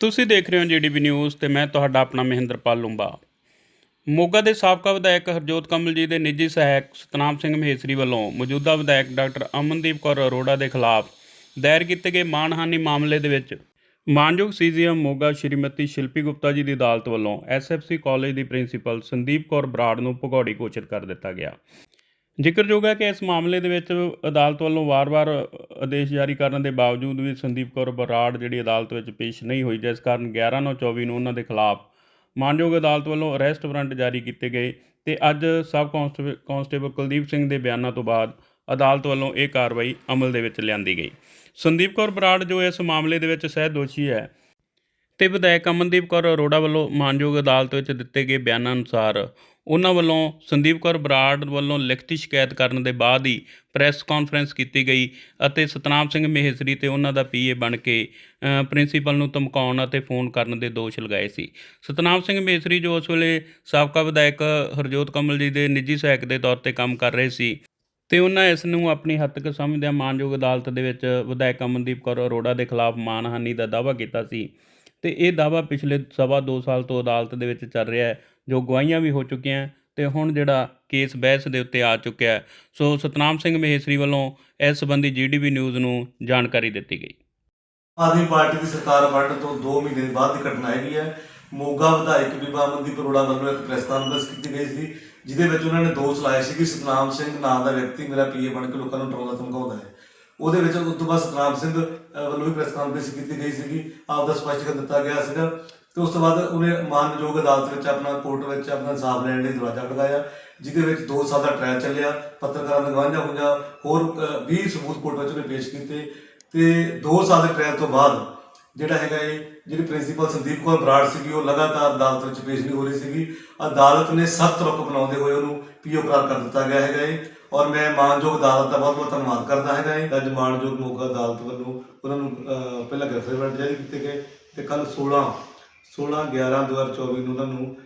ਤੁਸੀਂ ਦੇਖ ਰਹੇ ਹੋ ਜੀਡੀਪੀ ਨਿਊਜ਼ ਤੇ ਮੈਂ ਤੁਹਾਡਾ ਆਪਣਾ ਮਹਿੰਦਰਪਾਲ ਲੂੰਬਾ। ਮੋਗਾ ਦੇ ਸਾਬਕਾ ਵਿਧਾਇਕ ਹਰਜੋਤ ਕਮਲ ਜੀ ਦੇ ਨਿੱਜੀ ਸਹਾਇਕ ਸਤਨਾਮ ਸਿੰਘ ਮਹੇਸਰੀ ਵੱਲੋਂ ਮੌਜੂਦਾ ਵਿਧਾਇਕ ਡਾਕਟਰ ਅਮਨਦੀਪ ਕੌਰ ਅਰੋੜਾ ਦੇ ਖਿਲਾਫ ਦਾਇਰ ਕੀਤੇ ਗਏ ਮਾਨਹਾਨੀ ਮਾਮਲੇ ਦੇ ਵਿੱਚ ਮਾਨਯੋਗ ਸੀਜੀਐਮ ਮੋਗਾ ਸ਼੍ਰੀਮਤੀ ਸ਼ਿਲਪੀ ਗੁਪਤਾ ਜੀ ਦੀ ਅਦਾਲਤ ਵੱਲੋਂ ਐਸਐਫਸੀ ਕਾਲਜ ਦੀ ਪ੍ਰਿੰਸੀਪਲ ਸੰਦੀਪ ਕੌਰ ਬਰਾੜ ਨੂੰ ਭਗੌੜੀ ਘੋਸ਼ਿਤ ਕਰ ਦਿੱਤਾ ਗਿਆ। ਜ਼ਿਕਰਯੋਗ ਹੈ ਕਿ ਇਸ ਮਾਮਲੇ ਦੇ ਵਿੱਚ ਅਦਾਲਤ ਵੱਲੋਂ ਵਾਰ-ਵਾਰ ਆਦੇਸ਼ ਜਾਰੀ ਕਰਨ ਦੇ ਬਾਵਜੂਦ ਵੀ ਸੰਦੀਪ ਕੌਰ ਬਰਾੜ ਜਿਹੜੀ ਅਦਾਲਤ ਵਿੱਚ ਪੇਸ਼ ਨਹੀਂ ਹੋਈ, ਜਿਸ ਕਾਰਨ 11/9/24 ਨੂੰ ਉਹਨਾਂ ਦੇ ਖਿਲਾਫ ਮਾਨਯੋਗ ਅਦਾਲਤ ਵੱਲੋਂ ਅਰੈਸਟ ਵਾਰੰਟ ਜਾਰੀ ਕੀਤੇ ਗਏ ਤੇ ਅੱਜ sub constable constable Kuldeep Singh ਦੇ ਬਿਆਨਾਂ ਤੋਂ ਬਾਅਦ ਅਦਾਲਤ ਵੱਲੋਂ ਇਹ ਕਾਰਵਾਈ ਅਮਲ ਦੇ ਵਿੱਚ ਲਿਆਂਦੀ ਗਈ। ਸੰਦੀਪ ਕੌਰ ਬਰਾੜ ਜੋ ਇਸ ਮਾਮਲੇ ਦੇ ਵਿੱਚ ਸਹਿ ਦੋਸ਼ੀ ਹੈ ਤੇ ਵਿਧਾਇਕ ਅਮਨਦੀਪ ਕੌਰ ਅਰੋੜਾ ਵੱਲੋਂ ਮਾਨਯੋਗ ਅਦਾਲਤ ਵਿੱਚ ਦਿੱਤੇ ਗਏ ਬਿਆਨਾਂ ਅਨੁਸਾਰ ਉਹਨਾਂ ਵੱਲੋਂ ਸੰਦੀਪ ਕੌਰ ਬਰਾੜ ਵੱਲੋਂ ਲਿਖਤੀ ਸ਼ਿਕਾਇਤ ਕਰਨ ਦੇ ਬਾਅਦ ਹੀ ਪ੍ਰੈਸ ਕਾਨਫਰੰਸ ਕੀਤੀ ਗਈ ਅਤੇ ਸਤਨਾਮ ਸਿੰਘ ਮਹੇਸਰੀ ਤੇ ਉਹਨਾਂ ਦਾ ਪੀਏ ਬਣ ਕੇ ਪ੍ਰਿੰਸੀਪਲ ਨੂੰ ਧਮਕਾਉਣ ਅਤੇ ਫੋਨ ਕਰਨ ਦੇ ਦੋਸ਼ ਲਗਾਏ ਸੀ। ਸਤਨਾਮ ਸਿੰਘ ਮਹੇਸਰੀ ਜੋ ਉਸ ਵੇਲੇ ਸਾਬਕਾ ਵਿਧਾਇਕ ਹਰਜੋਤ ਕਮਲ ਜੀ ਦੇ ਨਿੱਜੀ ਸਹਾਇਕ ਦੇ ਤੌਰ ਤੇ ਕੰਮ ਕਰ ਰਹੇ ਸੀ ਤੇ ਉਹਨਾਂ ਇਸ ਨੂੰ ਆਪਣੀ ਹੱਦ ਤੱਕ ਸਮਝਦਿਆਂ ਮਾਨਯੋਗ ਅਦਾਲਤ ਦੇ ਵਿੱਚ ਵਿਧਾਇਕ ਅਮਨਦੀਪ ਕੌਰ ਅਰੋੜਾ ਦੇ ਖਿਲਾਫ ਮਾਨਹਾਨੀ ਦਾ ਦਾਅਵਾ ਕੀਤਾ ਸੀ। ਤੇ ਇਹ ਦਾਅਵਾ ਪਿਛਲੇ ਸਵਾ 2 ਸਾਲ ਤੋਂ ਅਦਾਲਤ ਦੇ ਵਿੱਚ ਚੱਲ ਰਿਹਾ ਹੈ। ਜੋ ਗਵਾਹੀਆਂ ਵੀ ਹੋ ਚੁੱਕੀਆਂ ਤੇ ਹੁਣ ਜਿਹੜਾ ਕੇਸ ਬਹਿਸ ਦੇ ਉੱਤੇ ਆ ਚੁੱਕਿਆ ਹੈ। ਸੋ ਸਤਨਾਮ ਸਿੰਘ ਮਹੇਸਰੀ ਵੱਲੋਂ ਇਸ ਸੰਬੰਧੀ ਜੀਡੀਬੀ ਨਿਊਜ਼ ਨੂੰ ਜਾਣਕਾਰੀ ਦਿੱਤੀ ਗਈ। ਆਦਮੀ ਪਾਰਟੀ ਦੀ ਸਰਕਾਰ ਬਣਨ ਤੋਂ 2 ਮਹੀਨੇ ਬਾਅਦ ਦੀ ਘਟਨਾ ਹੈਗੀ ਹੈ। ਮੋਗਾ ਵਿਧਾਇਕ ਬੀਬਾ ਅਮਨਦੀਪ ਅਰੋੜਾ ਵੱਲੋਂ ਇੱਕ ਪ੍ਰੈਸ ਕਾਨਫਰੰਸ ਕੀਤੀ ਗਈ ਸੀ, ਜਿਹਦੇ ਵਿੱਚ ਉਹਨਾਂ ਨੇ ਦੋਸ਼ ਲਾਏ ਸੀ ਕਿ ਸਤਨਾਮ ਸਿੰਘ ਨਾਂ ਦਾ ਵਿਅਕਤੀ ਮੇਰਾ ਪੀਏ ਬਣ ਕੇ ਲੋਕਾਂ ਨੂੰ ਡਰਾਉਂਦਾ ਧਮਕਾਉਂਦਾ ਹੈ। ਉਹਦੇ ਵਿੱਚ ਉਸ ਤੋਂ ਬਾਅਦ ਸਤਨਾਮ ਸਿੰਘ ਵੱਲੋਂ ਵੀ ਪ੍ਰੈਸ ਕਾਨਫਰੰਸ ਕੀਤੀ ਗਈ ਸੀਗੀ। ਆਪ ਦਾ ਸਪਸ਼ਟੀਕਰਨ ਦਿੱਤਾ ਗਿਆ ਸੀਗਾ ਤੇ ਉਸ ਤੋਂ ਬਾਅਦ ਉਹਨੇ ਮਾਨਯੋਗ ਅਦਾਲਤ ਵਿੱਚ ਆਪਣਾ ਕੋਰਟ ਵਿੱਚ ਆਪਣਾ ਇਨਸਾਫ ਲੈਣ ਲਈ ਦਰਵਾਜ਼ਾ ਖੜਕਾਇਆ ਜਿਹਦੇ ਵਿੱਚ 2 ਸਾਲ ਦਾ ਟ੍ਰਾਇਲ ਚੱਲਿਆ ਪੱਤਰਕਾਰਾਂ ਦੀਆਂ ਗਵਾਹੀਆਂ ਹੋਈਆਂ ਹੋਰ ਅਹ, 20 ਸਬੂਤ ਕੋਰਟ ਵਿੱਚ ਉਹਨੇ ਪੇਸ਼ ਕੀਤੇ ਤੇ 2 ਸਾਲ ਦੇ ਟ੍ਰਾਇਲ ਤੋਂ ਬਾਅਦ ਜਿਹੜਾ ਹੈਗਾ ਇਹ ਜਿਹੜੀ ਪ੍ਰਿੰਸੀਪਲ ਸੰਦੀਪ ਕੌਰ ਬਰਾੜ ਸੀਗੀ ਉਹ ਲਗਾਤਾਰ ਅਦਾਲਤ ਵਿੱਚ ਪੇਸ਼ ਨਹੀਂ ਹੋ ਰਹੀ ਸੀਗੀ। ਅਦਾਲਤ ਨੇ ਸਖਤ ਰੁਖ ਬਣਾਉਂਦੇ ਹੋਏ ਉਹਨੂੰ ਪੀਓ ਕਰਾਰ ਕਰ ਦਿੱਤਾ ਗਿਆ ਹੈਗਾ ਇਹ। ਔਰ ਮੈਂ ਮਾਨਯੋਗ ਅਦਾਲਤ ਦਾ ਬਹੁਤ ਬਹੁਤ ਧੰਨਵਾਦ ਕਰਦਾ ਹੈਗਾ ਇਹ। ਅੱਜ ਮਾਨਯੋਗ ਮੋਗਾ ਅਦਾਲਤ ਵੱਲੋਂ ਉਹਨਾਂ ਨੂੰ ਪਹਿਲਾਂ ਗ੍ਰਿਫਤਾਰੀ ਵਾਰੰਟ ਜਾਰੀ ਕੀਤੇ ਗਏ ਤੇ ਕੱਲ 16 16 11 2024 ਨੂੰ ਉਹਨਾਂ ਨੂੰ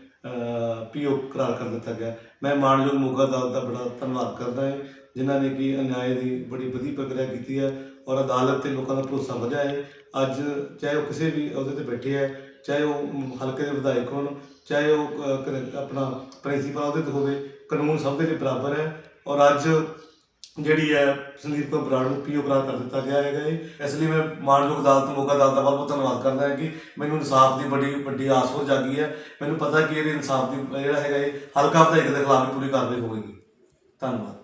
ਪੀਓ ਕਰਾਰ ਕਰ ਦਿੱਤਾ ਗਿਆ। ਮੈਂ ਮਾਨਯੋਗ ਮੋਗਾ ਅਦਾਲਤ ਦਾ ਬੜਾ ਧੰਨਵਾਦ ਕਰਦਾ ਹਾਂ, ਜਿਨ੍ਹਾਂ ਨੇ ਕਿ ਅਨਿਆਏ ਦੀ ਬੜੀ ਵਧੀਆ ਪ੍ਰਕਿਰਿਆ ਕੀਤੀ ਹੈ ਔਰ ਅਦਾਲਤ ਤੇ ਲੋਕਾਂ ਦਾ ਭਰੋਸਾ ਵਧਿਆ ਹੈ। ਅੱਜ ਚਾਹੇ ਉਹ ਕਿਸੇ ਵੀ ਅਹੁਦੇ ਤੇ ਬੈਠੇ ਹੈ, ਚਾਹੇ ਉਹ ਹਲਕੇ ਦੇ ਵਿਧਾਇਕ ਹੋਣ, ਚਾਹੇ ਉਹ ਆਪਣਾ ਪ੍ਰਿੰਸੀਪਲ ਅਹੁਦੇ ਤੇ ਹੋਵੇ, ਕਾਨੂੰਨ ਸਭ ਦੇ ਲਈ ਬਰਾਬਰ ਹੈ। ਔਰ ਅੱਜ ਜਿਹੜੀ ਹੈ ਸੰਦੀਪ ਕੌਰ ਬਰਾੜ ਨੂੰ ਪੀਓ ਕਰਾਰ ਕਰ ਦਿੱਤਾ ਗਿਆ ਹੈਗਾ ਇਹ ਇਸ ਲਈ ਮੈਂ ਮਾਨਯੋਗ ਅਦਾਲਤ ਮੋਗਾ ਅਦਾਲਤ ਦਾ ਬਹੁਤ ਬਹੁਤ ਧੰਨਵਾਦ ਕਰਦਾ ਹਾਂ ਕਿ ਮੈਨੂੰ ਇਨਸਾਫ ਦੀ ਬੜੀ ਵੱਡੀ ਆਸ ਹੋ ਜਾਗੀ ਹੈ। ਮੈਨੂੰ ਪਤਾ ਕਿ ਇਹਦੇ ਇਨਸਾਫ ਦੀ ਜਿਹੜਾ ਹੈਗਾ ਇਹ ਹਲਕਾ ਵਿਧਾਇਕ ਦੇ ਖਿਲਾਫ ਪੂਰੀ ਕਾਰਵਾਈ ਹੋਵੇਗੀ। ਧੰਨਵਾਦ।